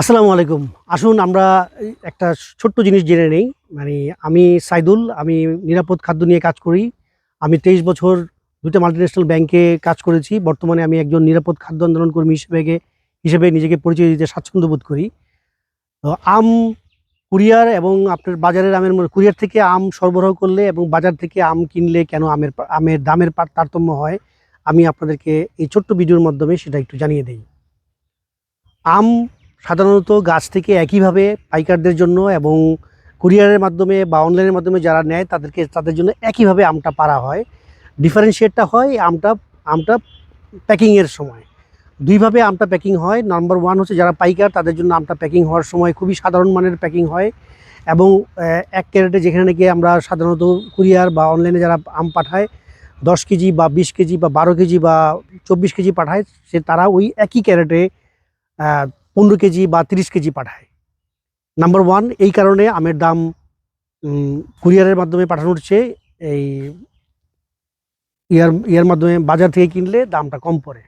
আসসালামু আলাইকুম। আসুন আমরা একটা ছোট্ট জিনিস জেনে নেই। মানে আমি সাইদুল, আমি নিরাপদ খাদ্য নিয়ে কাজ করি। আমি তেইশ বছর দুটো মাল্টিন্যাশনাল ব্যাংকে কাজ করেছি। বর্তমানে আমি একজন নিরাপদ খাদ্য আন্দোলন কর্মী হিসেবে হিসেবে নিজেকে পরিচয় দিতে স্বাচ্ছন্দ্য বোধ করি। তো আম কুরিয়ার এবং আপনার বাজারের আমের কুরিয়ার থেকে আম সরবরাহ করলে এবং বাজার থেকে আম কিনলে কেন আমের আমের দামের তারতম্য হয়? আমি আপনাদেরকে এই ছোট্ট ভিডিওর মাধ্যমে সেটা একটু জানিয়ে দিই। আম সাধারণত গাছ থেকে একইভাবে পাইকারদের জন্য এবং কুরিয়ারের মাধ্যমে বা অনলাইনের মাধ্যমে যারা নেয়, তাদেরকে তাদের জন্য একইভাবে আমটা পারা হয়। ডিফারেন্সিয়েটটা হয় আমটা আমটা প্যাকিংয়ের সময়। দুইভাবে আমটা প্যাকিং হয়। নাম্বার ওয়ান হচ্ছে যারা পাইকার, তাদের জন্য আমটা প্যাকিং হওয়ার সময় খুবই সাধারণ মানের প্যাকিং হয় এবং এক ক্যারেটে যেখানে নাকি আমরা সাধারণত কুরিয়ার বা অনলাইনে যারা আম পাঠায়, দশ কেজি বা বিশ কেজি বা বারো কেজি বা চব্বিশ কেজি পাঠায়, সে তারা ওই একই ক্যারেটে পনেরো কেজি বা তিরিশ কেজি পাঠায়। নাম্বার ওয়ান এই কারণে আমের দাম কুরিয়ারের মাধ্যমে পাঠানো হচ্ছে। এই, ইয়ার ইয়ার মাধ্যমে বাজার থেকে কিনলে দামটা কম পড়ে।